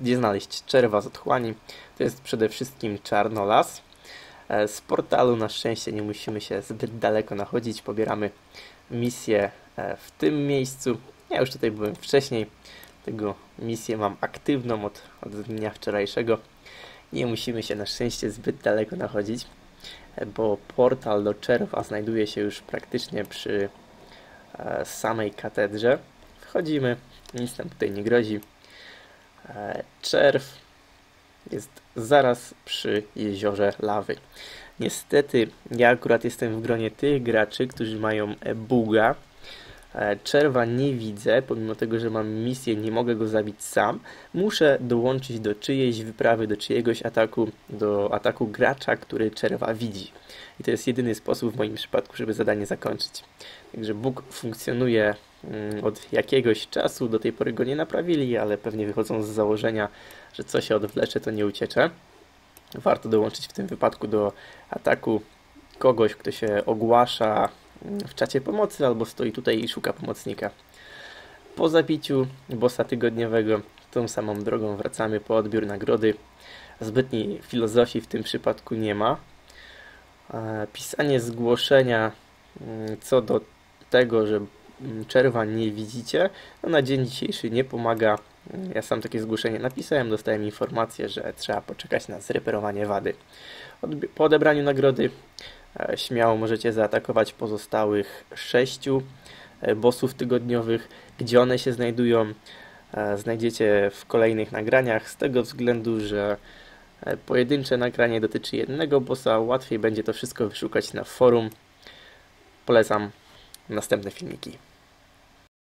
gdzie znaleźć czerwa z otchłani. To jest przede wszystkim Czarnolas. E, z portalu na szczęście nie musimy się zbyt daleko nachodzić, pobieramy misję e, w tym miejscu. Ja już tutaj byłem wcześniej, tego misję mam aktywną od, od dnia wczorajszego. Nie musimy się na szczęście zbyt daleko nachodzić, e, bo portal do czerwa znajduje się już praktycznie przy samej katedrze. Wchodzimy, nic nam tutaj nie grozi. Czerw jest zaraz przy jeziorze lawy. Niestety, ja akurat jestem w gronie tych graczy, którzy mają buga. E, czerwa nie widzę, pomimo tego, że mam misję, nie mogę go zabić sam. Muszę dołączyć do czyjejś wyprawy, do czyjegoś ataku, do ataku gracza, który czerwa widzi. I to jest jedyny sposób w moim przypadku, żeby zadanie zakończyć. Także Bóg funkcjonuje mm, od jakiegoś czasu, do tej pory go nie naprawili, ale pewnie wychodzą z założenia, że co się odwlecze, to nie uciecze. Warto dołączyć w tym wypadku do ataku kogoś, kto się ogłasza w czacie pomocy albo stoi tutaj i szuka pomocnika. Po zabiciu bossa tygodniowego tą samą drogą wracamy po odbiór nagrody. Zbytniej filozofii w tym przypadku nie ma. E, pisanie zgłoszenia mm, co do tego, że mm, czerwa nie widzicie, no na dzień dzisiejszy nie pomaga. Ja sam takie zgłoszenie napisałem, dostałem informację, że trzeba poczekać na zreperowanie wady. Po odebraniu nagrody śmiało możecie zaatakować pozostałych sześciu e, bossów tygodniowych, gdzie one się znajdują. Znajdziecie w kolejnych nagraniach z tego względu, że E, pojedyncze nagranie dotyczy jednego bossa, łatwiej będzie to wszystko wyszukać na forum. Polecam następne filmiki.